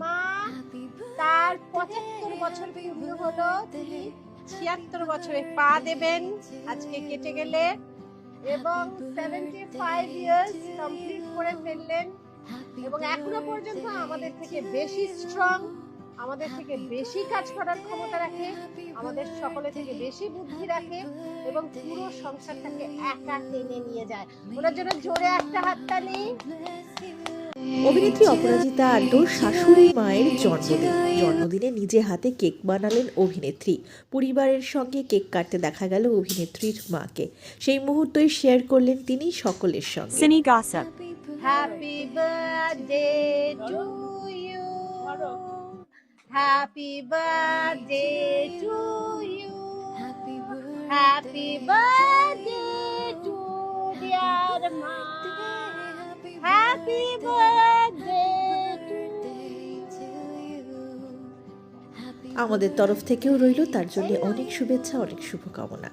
মা তার পঁচাত্তর বছর পূর্ণ হলো। তিনি ছিয়াত্তর বছরে পা দেবেন আজকে কেটে গেলে। এবং সেভেন্টি ফাইভ ইয়ার্স কমপ্লিট করে ফেললেন। এবং এখনও পর্যন্ত আমাদের থেকে বেশি স্ট্রং আমাদের থেকে বেশি কাজ করার ক্ষমতা রাখে আমাদের সকলে থেকে বেশি বুদ্ধি রাখে এবং পুরো সংসারটাকে একা টেনে নিয়ে যায়। ওনার জন্য জোরে একটা হাততালি। অভিনেত্রী অপরাজিতা আড্ডোর শাশুড়ি মায়ের জন্মদিন। জন্মদিনে নিজে হাতে কেক বানালেন অভিনেত্রী। পরিবারের সঙ্গে কেক কাটতে দেখা গেল অভিনেত্রীর মাকে। সেই মুহূর্তই শেয়ার করলেন তিনি সকলের সঙ্গে। Cine Gossip. Happy birthday to you happy birthday to you happy birthday to dear মা হ্যাপি বার্থডে আমাদের তরফ থেকেও রইল তার জন্য অনেক শুভেচ্ছা অনেক শুভকামনা।